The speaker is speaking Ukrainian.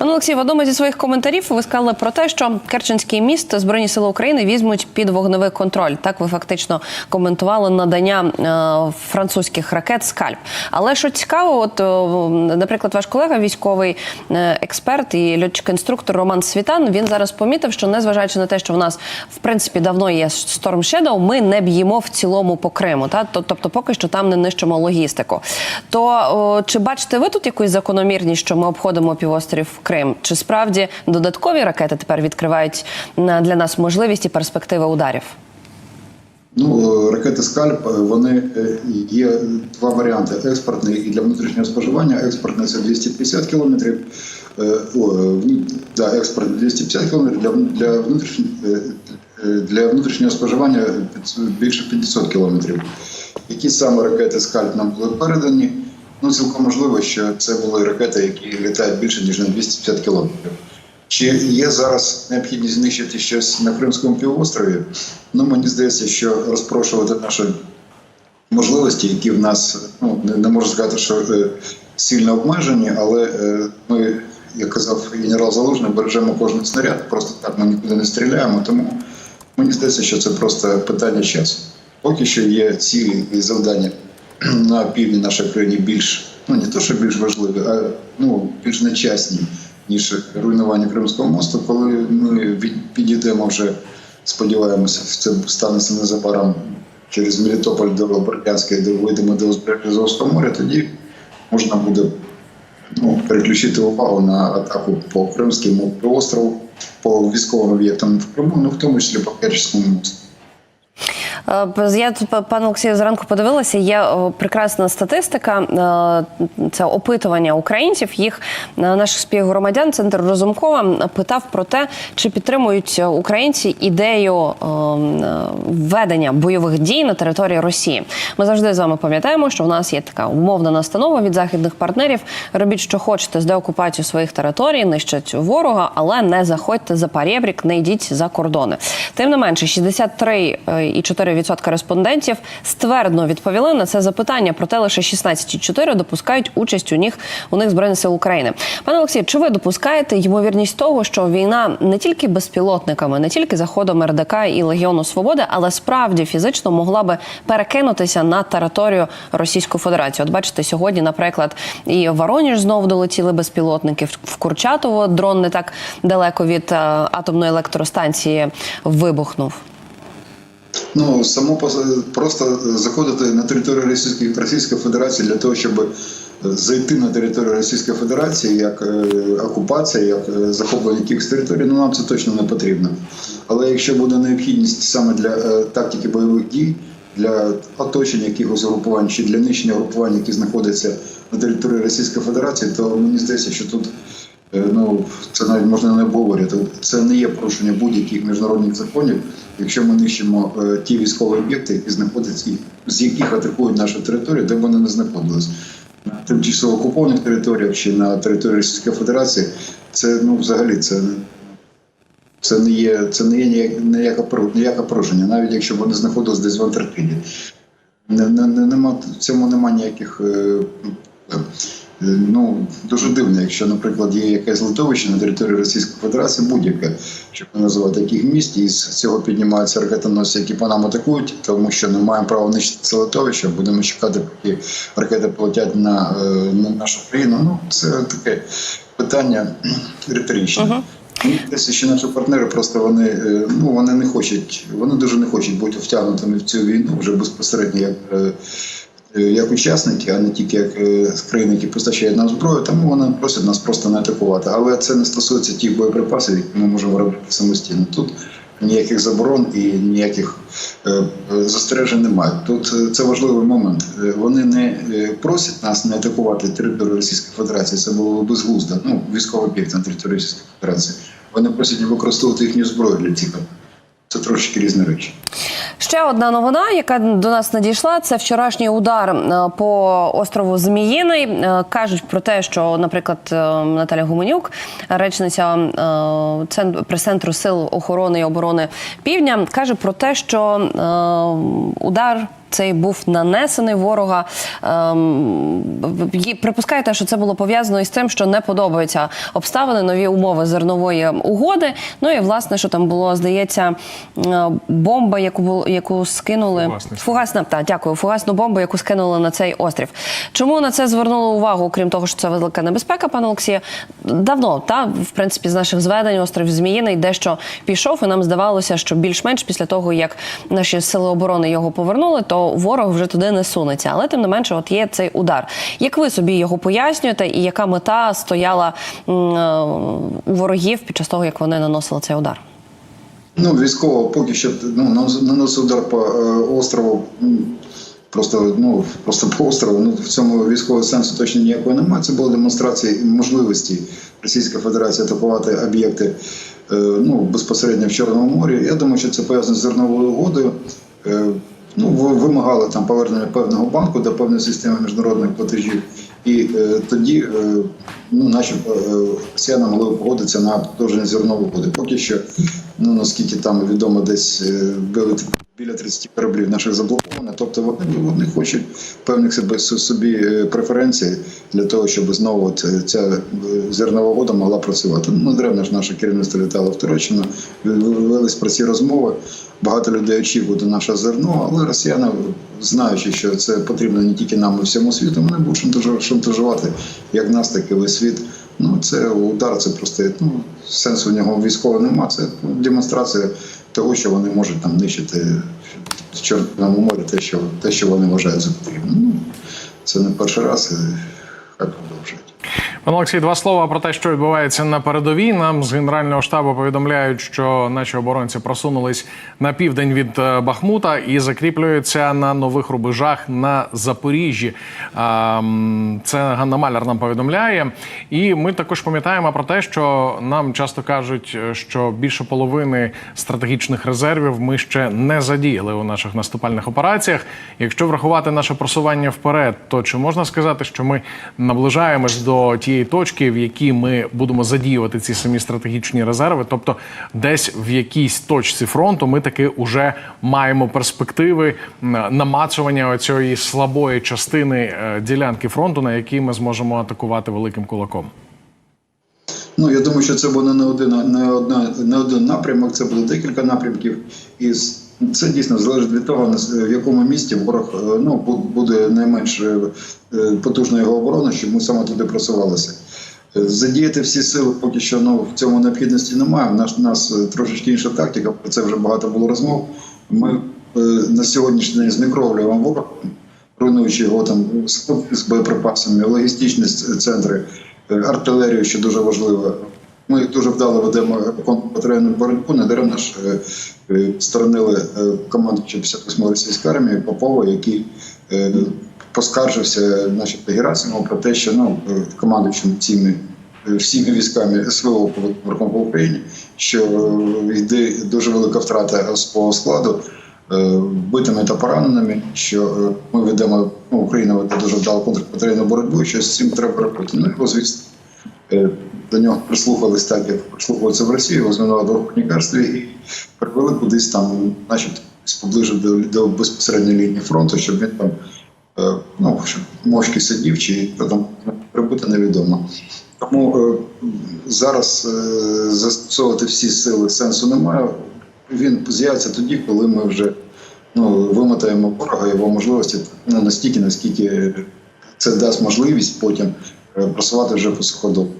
Пане Олексій, в одному зі своїх коментарів ви сказали про те, що Керченський міст Збройні сили України візьмуть під вогневий контроль. Так ви фактично коментували надання е, французьких ракет скальп. Але що цікаво, от о, наприклад, ваш колега, військовий е, експерт і льотчик-інструктор Роман Світан, він зараз помітив, що незважаючи на те, що в нас в принципі давно є Storm Shadow, ми не б'ємо в цілому по Криму. Та тобто, поки що там не нищимо логістику. То о, чи бачите ви тут якусь закономірність, що ми обходимо півострів Крим? Чи справді додаткові ракети тепер відкривають для нас можливість і перспективи ударів? Ну, е, ракети скальп е, вони е, є два варіанти: експортний і для внутрішнього споживання. Експортний це 250 кілометрів. да, експорт 250 кілометрів для, для, внутрішнього, для внутрішнього споживання більше 500 кілометрів. Які саме ракети скальп нам були передані? Ну, цілком можливо, що це були ракети, які літають більше ніж на 250 кілометрів. Чи є зараз необхідність знищити щось на Кримському півострові? Ну мені здається, що розпрошувати наші можливості, які в нас ну не, можу сказати, що е, сильно обмежені, але е, ми, як казав генерал Залужний, бережемо кожен снаряд. Просто так ми нікуди не стріляємо. Тому мені здається, що це просто питання часу. Поки що є цілі і завдання на півдні нашої країни більш ну не то, що більш важливі, а ну більш нечасні ніж руйнування Кримського мосту, коли ми підійдемо вже, сподіваємося, це станеться незабаром через Мелітополь до Бердянська, де вийдемо до узбережжя моря, тоді можна буде ну, переключити увагу на атаку по Кримському півострову, по військовим об'єктам в Криму, ну в тому числі по Керченському мосту. Е, Я тут, па- пане Олексію, зранку подивилася. Є прекрасна статистика. е, Це опитування українців. Їх е, наших співгромадян, центр Розумкова питав про те, чи підтримують українці ідею введення бойових дій на території Росії. Ми завжди з вами пам'ятаємо, що в нас є така умовна настанова від західних партнерів. Робіть, що хочете з деокупацією своїх територій, нищать ворога, але не заходьте за парєбрік, не йдіть за кордони. Тим не менше, 63,4% респондентів ствердно відповіли на це запитання. Проте лише 16,4% допускають участь у них у них збройних сил України. Пане Олексій, чи ви допускаєте ймовірність того, що війна не тільки безпілотниками, не тільки заходом РДК і Легіону Свободи, але справді фізично могла би перекинутися на територію Російської Федерації? От бачите, сьогодні, наприклад, і в Воронеж знову долетіли безпілотники. В- В Курчатово дрон не так далеко від е, атомної електростанції вибухнув. Ну само просто заходити на територію Російської Російської Федерації для того, щоб зайти на територію Російської Федерації як е, окупація, як е, захоплення якихось територій, ну нам це точно не потрібно. Але якщо буде необхідність саме для е, тактики бойових дій, для оточення якихось групувань чи для нищення групувань, які знаходяться на території Російської Федерації, то мені здається, що тут Е, Ну, це навіть можна не обговорювати. Це не є порушення будь-яких міжнародних законів, якщо ми нищимо е, ті військові об'єкти, які знаходяться, з яких атакують нашу територію, де вони не знаходились. На тимчасово окупованих територіях чи на території Російської Федерації, це ну взагалі це. Це не є, це не є ніяк- ніяке порушення, навіть якщо вони знаходились десь в Антарктиді. Не, не, не, нема, в цьому немає ніяких. Е, е, ну, дуже дивно, якщо, наприклад, є якесь литовище на території Російської Федерації, будь-яке, щоб не називати яких міст, і з цього піднімаються ракетоносці, які по нам атакують, тому що не маємо права нищити це литовище, будемо чекати, поки ракети полетять на, е, на нашу країну. Ну, це таке питання риторичне. Мені здається, що наші партнери просто вони е, ну вони не хочуть, вони дуже не хочуть бути втягнутими в цю війну вже безпосередньо як, е, е, як учасники, а не тільки як е, країни, які постачають нам зброю. Тому вони просять нас просто не атакувати. Але це не стосується тих боєприпасів, які ми можемо робити самостійно. Тут ніяких заборон і ніяких е, е, застережень немає. Тут е, це важливий момент. Е, Вони не е, просять нас не атакувати територію Російської Федерації. Це було безглуздо. Ну, військовий об'єкт на території Російської Федерації. Вони просять не використовувати їхню зброю для цих. Це трошки різні речі. Ще одна новина, яка до нас надійшла, це вчорашній удар е, по острову Зміїний. Е, Кажуть про те, що, наприклад, е, Наталя Гуменюк, речниця прес-центру сил охорони і оборони Півдня, каже про те, що удар цей був нанесений ворога. Ем, припускаєте, що це було пов'язано із тим, що не подобаються обставини, нові умови зернової угоди. Ну і власне, що там було, здається, бомба, яку було яку скинули Фугасний. фугасна та дякую, фугасну бомбу, яку скинули на цей острів. Чому на це звернули увагу, крім того, що це велика небезпека, пане Олексію? Давно та в принципі з наших зведень острів Зміїний дещо пішов, і нам здавалося, що більш-менш після того, як наші сили оборони його повернули, то ворог вже туди не сунеться. Але тим не менше, от є цей удар. Як ви собі його пояснюєте, і яка мета стояла е, у ворогів під час того, як вони наносили цей удар? Ну, військово поки що ну, нанос- наносив удар по е, острову. Просто ну просто по острову. Ну в цьому військового сенсу точно ніякого немає. Це була демонстрація можливості Російської Федерації атакувати об'єкти е, ну безпосередньо в Чорному морі. Я думаю, що це пов'язано з зерновою угодою. Е, Ну, вимагали там повернення певного банку до певної системи міжнародних платежів, і е, тоді е, ну, наші е, росіяни могли погодитися на продовження зернової угоди. Поки що, ну наскільки там відомо, десь е, били біля 30 кораблів наших заблоковано. Тобто вони, вони хочуть певних себе собі е, преференцій для того, щоб знову от, е, ця зернова угода могла працювати. Ну, древно ж наше керівництво літало в Туреччину, про ці розмови. Багато людей очікують наше зерно, але росіяни, знаючи, що це потрібно не тільки нам, а всьому світу, вони будуть шантажу- шантажувати як нас, так і весь світ. Ну це удар, це просто ну сенсу в нього військового нема. Це демонстрація того, що вони можуть там нищити в Чорному морі, те, що те, що вони вважають за потрібне. Ну це не перший раз, і. Пане Олексій, два слова про те, що відбувається на передовій. Нам з генерального штабу повідомляють, що наші оборонці просунулись на південь від е, Бахмута і закріплюються на нових рубежах на Запоріжжі. Це Ганна Маляр нам повідомляє. І ми також пам'ятаємо про те, що нам часто кажуть, е, що більше половини стратегічних резервів ми ще не задіяли у наших наступальних операціях. Якщо врахувати наше просування вперед, то чи можна сказати, що ми наближаємось до тієї точки, в якій ми будемо задіювати ці самі стратегічні резерви? Тобто, десь в якійсь точці фронту ми таки вже маємо перспективи намацування цієї слабої частини е, ділянки фронту, на якій ми зможемо атакувати великим кулаком. Ну я думаю, що це буде не один, не одна, не один напрямок, це буде декілька напрямків, і з- це дійсно залежить від того, в якому місті ворог е, ну буде найменш е, е, потужна його оборона, щоб ми саме туди просувалися. Задіяти всі сили поки що ну, в цьому необхідності немає. У нас, трошечки інша тактика, про це вже багато було розмов. Ми на сьогоднішній день знекровлюємо ворог, руйнуючи його там з боєприпасами, логістичні центри, артилерію, що дуже важливо. Ми дуже вдало ведемо контрбатарейну боротьбу. Недаремно ж е, е, сторонили е, команду 58 російської армії Попова, який поскаржився значить, Герасимову про те, що ну, командуючим цими всіми військами СВО по Україні, що йде дуже велика втрата особового складу вбитими та пораненими, що ми ведемо, ну, Україна веде дуже вдалу контрбатарейну боротьбу, що з цим треба робити. Ну, його, звісно, до нього прислухались так, як прислухаються в Росії, його звинували в гопнікарстві і привели кудись там, начебто, поближе до, до безпосередньої лінії фронту, щоб він там е, ну, щоб мовчки сидів чи там прибути невідомо. Тому е, зараз е, застосовувати всі сили сенсу немає. Він з'явиться тоді, коли ми вже ну, вимотаємо ворога його можливості ну, настільки, наскільки це дасть можливість потім е, просувати вже по суходолу.